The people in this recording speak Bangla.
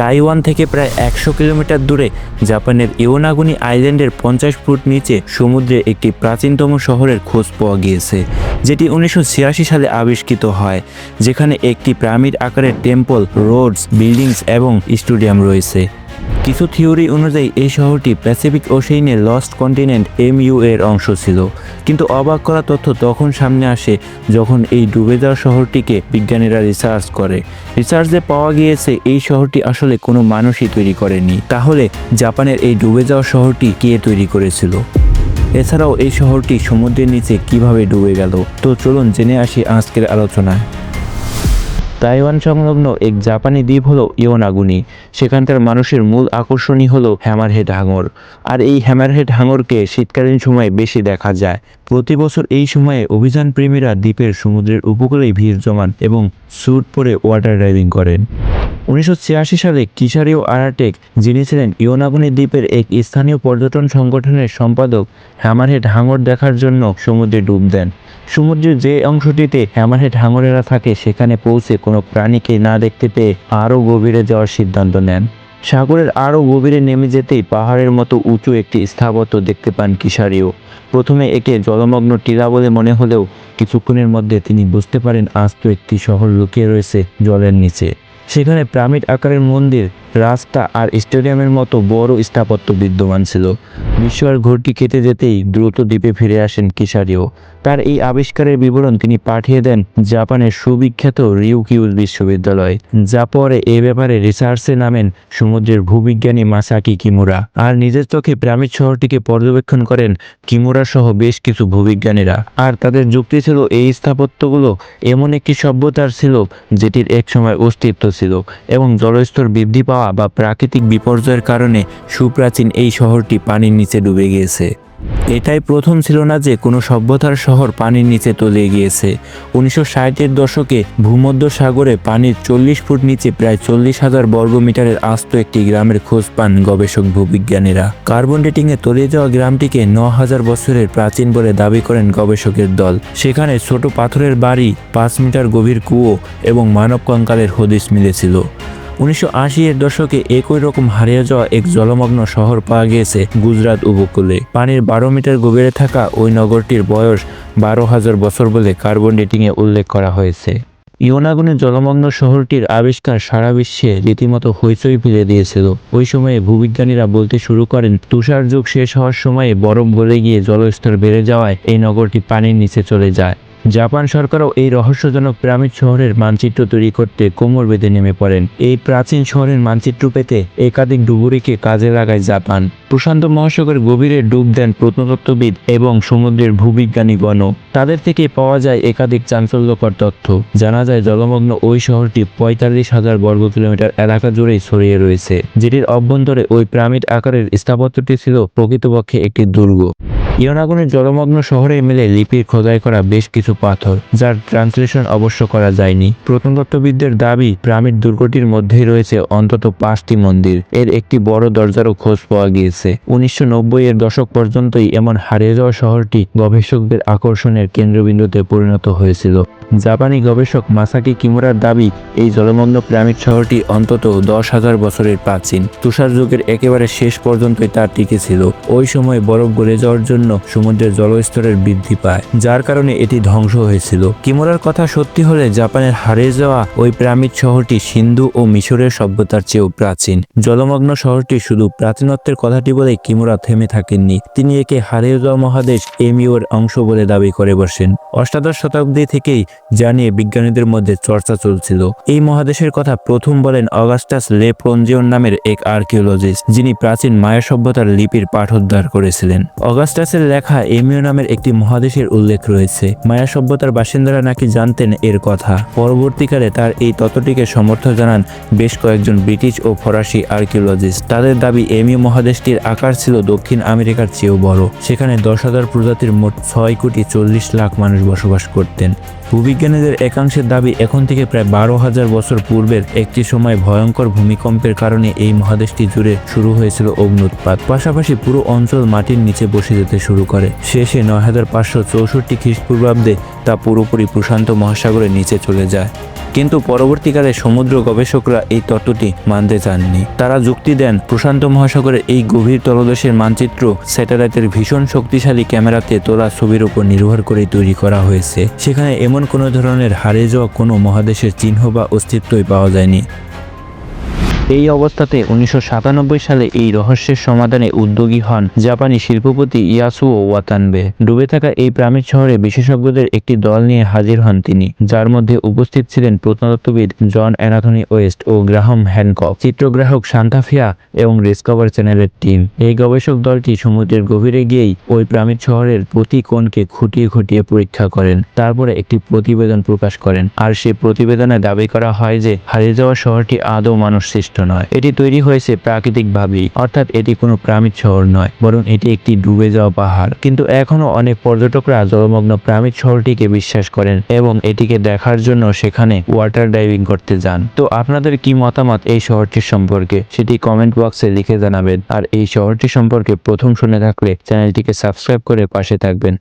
তাইওয়ান থেকে প্রায় একশো কিলোমিটার দূরে জাপানের ইওনাগুনি আইল্যান্ডের পঞ্চাশ ফুট নিচে সমুদ্রে একটি প্রাচীনতম শহরের খোঁজ পাওয়া গিয়েছে, যেটি উনিশশো ছিয়াশি সালে আবিষ্কৃত হয়, যেখানে একটি প্রামিড আকারের টেম্পল, রোডস, বিল্ডিংস এবং স্টেডিয়াম রয়েছে। কিছু থিওরি অনুযায়ী, এই শহরটি প্যাসিফিক ওশেইনের লস্ট কন্টিনেন্ট এমইউ এর অংশ ছিল। কিন্তু অবাক করা তথ্য তখন সামনে আসে যখন এই ডুবে যাওয়া শহরটিকে বিজ্ঞানীরা রিসার্চ করে। রিসার্চে পাওয়া গিয়েছে, এই শহরটি আসলে কোনো মানুষই তৈরি করেনি। তাহলে জাপানের এই ডুবে যাওয়া শহরটি কে তৈরি করেছিল? এছাড়াও এই শহরটি সমুদ্রের নিচে কীভাবে ডুবে গেল? তো চলুন জেনে আসি আজকের আলোচনায়। তাইওয়ান সংলগ্ন এক জাপানি দ্বীপ হলো ইওনাগুনি। সেখানকার মানুষের মূল আকর্ষণই হলো হ্যামারহেড হাঙর। আর এই হ্যামারহেড হাঙরকে শীতকালীন সময়ে বেশি দেখা যায়। প্রতি বছর এই সময়ে অভিযান প্রেমীরা দ্বীপের সমুদ্রের উপকূলে ভিড় জমান এবং স্যুট পরে ওয়াটার ড্রাইভিং করেন। উনিশশো ছিয়াশি সালে কিশারিও আরাটেক, যিনি ছিলেন ইওনাগুনি দ্বীপের এক স্থানীয় পর্যটন সংগঠনের সম্পাদক, হ্যামারহেড হাঙর দেখার জন্য সমুদ্রে ডুব দেন। সমুদ্রের যে অংশটিতে হ্যামারহেড হাঙরেরা থাকে, সেখানে পৌঁছে কোনো প্রাণীকে না দেখতে পেয়ে আরও গভীরে যাওয়ার সিদ্ধান্ত নেন। সাগরের আরও গভীরে নেমে যেতেই পাহাড়ের মতো উঁচু একটি স্থাপত্য দেখতে পান কিশারিও। প্রথমে একে জলমগ্ন টিলা বলে মনে হলেও কিছুক্ষণের মধ্যে তিনি বুঝতে পারেন, আস্ত একটি শহর লুকিয়ে রয়েছে জলের নিচে। সেখানে পিরামিড আকারের মন্দির রাস্তা আর স্টেডিয়ামের মতো বড় স্থাপত্য বিদ্যমান ছিল। বিস্ময়ের ঘরটি কেটে যেতেই দ্রুত দ্বীপে ফিরে আসেন কিশারিও। তার এই আবিষ্কারের বিবরণ তিনি পাঠিয়ে দেন জাপানের সুবিখ্যাত রিউকিউজ বিশ্ববিদ্যালয়, যা পরে এ ব্যাপারে রিসার্চে নামেন সমুদ্রের ভূবিজ্ঞানী মাসাকি কিমুরা। আর নিজের চোখে পিরামিড শহরটিকে পর্যবেক্ষণ করেন কিমুরা সহ বেশ কিছু ভূবিজ্ঞানীরা। আর তাদের যুক্তি ছিল, এই স্থাপত্যগুলো এমন একটি সভ্যতার ছিল, যেটির একসময় অস্তিত্ব ছিল এবং জলস্তর বৃদ্ধি পাওয়া বা প্রাকৃতিক বিপর্যয়ের কারণে সুপ্রাচীন এই শহরটি পানির নিচে ডুবে গিয়েছে। এটাই প্রথম ছিল না যে কোনো সভ্যতার শহর পানির নিচে তলিয়ে গিয়েছে। উনিশশো ষাটের দশকে ভূমধ্য সাগরে পানির চল্লিশ ফুট নিচে প্রায় চল্লিশ হাজার বর্গ মিটারের আস্ত একটি গ্রামের খোঁজ পান গবেষক ভূবিজ্ঞানীরা। কার্বন ডেটিংয়ে তলিয়ে যাওয়া গ্রামটিকে ন হাজার বছরের প্রাচীন বলে দাবি করেন গবেষকের দল। সেখানে ছোট পাথরের বাড়ি, পাঁচ মিটার গভীর কুয়ো এবং মানব কঙ্কালের হদিস মিলেছিল। উনিশশো আশি এর দশকে একই রকম হারিয়ে যাওয়া এক জলমগ্ন শহর পাওয়া গিয়েছে গুজরাট উপকূলে। পানির বারো মিটার গভীরে থাকা ওই নগরটির বয়স বারো হাজার বছর বলে কার্বন ডেটিংয়ে উল্লেখ করা হয়েছে। ইওনাগুনের জলমগ্ন শহরটির আবিষ্কার সারা বিশ্বে রীতিমতো হইচই ফেলে দিয়েছিল। ওই সময়ে ভূবিজ্ঞানীরা বলতে শুরু করেন তুষার যুগ শেষ হওয়ার সময়ে বরফ গলে গিয়ে জলস্তর বেড়ে যাওয়ায় এই নগরটি পানির নিচে চলে যায়। জাপান সরকারও এই রহস্যজনক পিরামিড শহরের মানচিত্র তৈরি করতে কোমর বেঁধে নেমে পড়েন। এই প্রাচীন শহরের মানচিত্র পেতে একাধিক ডুবুরিকে কাজে লাগায় জাপান। প্রশান্ত মহাসাগর গভীরে ডুব দেন প্রত্নতত্ত্ববিদ এবং সমুদ্রের ভূবিজ্ঞানীগণও তাদের থেকে পাওয়া যায় একাধিক চাঞ্চল্যকর তথ্য। জানা যায়, জলমগ্ন ওই শহরটি পঁয়তাল্লিশ হাজার বর্গ কিলোমিটার এলাকা জুড়েই ছড়িয়ে রয়েছে, যেটির অভ্যন্তরে ওই পিরামিড আকারের স্থাপত্যটি ছিল প্রকৃতপক্ষে একটি দুর্গ। ইয়নাগুনের জলমগ্ন শহরে মিলে লিপির খোদাই করা বেশ কিছু পাথর, যার ট্রান্সলেশন অবশ্য করা যায়নি। প্রত্নতত্ত্ববিদদের দাবি, পিরামিড দুর্গটির মধ্যেই রয়েছে অন্তত পাঁচটি মন্দির। এর একটি বড় দরজারও খোঁজ পাওয়া গিয়েছে। উনিশশো নব্বই এর দশক পর্যন্তই এমন হারিয়ে যাওয়া শহরটি গবেষকদের আকর্ষণের কেন্দ্রবিন্দুতে পরিণত হয়েছিল। জাপানি গবেষক মাসাকি কিমুরার দাবি, এই জলমগ্ন পিরামিড শহরটি অন্তত দশ হাজার বছরের প্রাচীন। তুষার যুগের একেবারে শেষ পর্যন্তই তা টিকে ছিল। ওই সময় বরফ গলে যাওয়ার জন্য সমুদ্রের জলস্তরের বৃদ্ধি পায়, যার কারণে এটি ধ্বংস হয়েছিল। কিমুরার কথা সত্যি হলে জাপানের হারিয়ে যাওয়া ওই পিরামিড শহরটি সিন্ধু ও মিশরের সভ্যতার চেয়েও প্রাচীন। জলমগ্ন শহরটি শুধু প্রাচীনত্বের কথাটি বলে কিমুরা থেমে থাকেননি। তিনি একে হারিয়ে যাওয়া মহাদেশ এমিওর অংশ বলে দাবি করে বসেন। অষ্টাদশ শতাব্দী থেকেই জানিয়ে বিজ্ঞানীদের মধ্যে চর্চা চলছিল। এই মহাদেশের কথা প্রথম বলেন অগাস্টাস লে প্রঞ্জিয়ন নামের এক আর্কিওলজিস্ট, যিনি প্রাচীন মায়া সভ্যতার লিপির পাঠোদ্ধার করেছিলেন। অগাস্টাসের লেখা এমিও নামের একটি মহাদেশের উল্লেখ রয়েছে। মায়া সভ্যতার বাসিন্দারা নাকি জানতেন এর কথা। পরবর্তীকালে তার এই তত্ত্বটিকে সমর্থন জানান বেশ কয়েকজন ব্রিটিশ ও ফরাসি আর্কিওলজিস্ট। তাদের দাবি এমিও মহাদেশটির আকার ছিল দক্ষিণ আমেরিকার চেয়েও বড়। সেখানে দশ হাজার প্রজাতির মোট ছয় কোটি চল্লিশ লাখ মানুষ বসবাস করতেন। ভূবিজ্ঞানীদের একাংশের দাবি এখন থেকে প্রায় বারো হাজার বছর পূর্বের একটি সময় ভয়ঙ্কর ভূমিকম্পের কারণে এই মহাদেশটি জুড়ে শুরু হয়েছিল অগ্নুৎপাত পাশাপাশি পুরো অঞ্চল মাটির নিচে বসে যেতে শুরু করে। শেষে নয় হাজার পাঁচশো চৌষট্টি খ্রিস্টপূর্বাব্দে তা পুরোপুরি প্রশান্ত মহাসাগরের নিচে চলে যায়। কিন্তু পরবর্তীকালে সমুদ্র গবেষকরা এই তত্ত্বটি মানতে চাননি। তারা যুক্তি দেন, প্রশান্ত মহাসাগরের এই গভীর তলদেশের মানচিত্র স্যাটেলাইটের ভীষণ শক্তিশালী ক্যামেরাতে তোলা ছবির উপর নির্ভর করে তৈরি করা হয়েছে। সেখানে এমন কোনো ধরনের হারিয়ে যাওয়া কোনো মহাদেশের চিহ্ন বা অস্তিত্বই পাওয়া যায়নি। এই অবস্থাতে উনিশশো সাতানব্বই সালে এই রহস্যের সমাধানে উদ্যোগী হন জাপানি শিল্পপতি ইয়াসুও ওয়াতানবে। ডুবে থাকা এই প্রামিড শহরে বিশেষজ্ঞদের একটি দল নিয়ে হাজির হন তিনি, যার মধ্যে উপস্থিত ছিলেন প্রত্নতত্ত্ববিদ জন অ্যানাথনি ওয়েস্ট ও গ্রাহাম হ্যানকক। চিত্রগ্রাহক সান্তাফিয়া এবং ডিসকভার চ্যানেলের টিম। এই গবেষক দলটি সমুদ্রের গভীরে গিয়েই ওই প্রামিড শহরের প্রতি কোণকে খুঁটিয়ে খুঁটিয়ে পরীক্ষা করেন, তারপরে একটি প্রতিবেদন প্রকাশ করেন। আর সেই প্রতিবেদনে দাবি করা হয় যে হারিয়ে যাওয়া শহরটি আদৌ মানুষ সৃষ্ট নয়। এটি তৈরি হয়েছে প্রাকৃতিকভাবেই, অর্থাৎ এটি কোনো প্রামিড শহর নয়, বরং এটি একটি ডুবে যাওয়া পাহাড়। কিন্তু এখনও অনেক পর্যটকরা জলমগ্ন প্রামিড শহরটিকে বিশ্বাস করেন এবং এটিকে দেখার জন্য সেখানে ওয়াটার ডাইভিং করতে যান। তো আপনাদের কি মতামত এই শহরটির সম্পর্কে? সেটি কমেন্ট বক্সে লিখে জানাবেন। আর এই শহরটি সম্পর্কে প্রথম শুনে থাকলে চ্যানেলটিকে সাবস্ক্রাইব করে পাশে থাকবেন।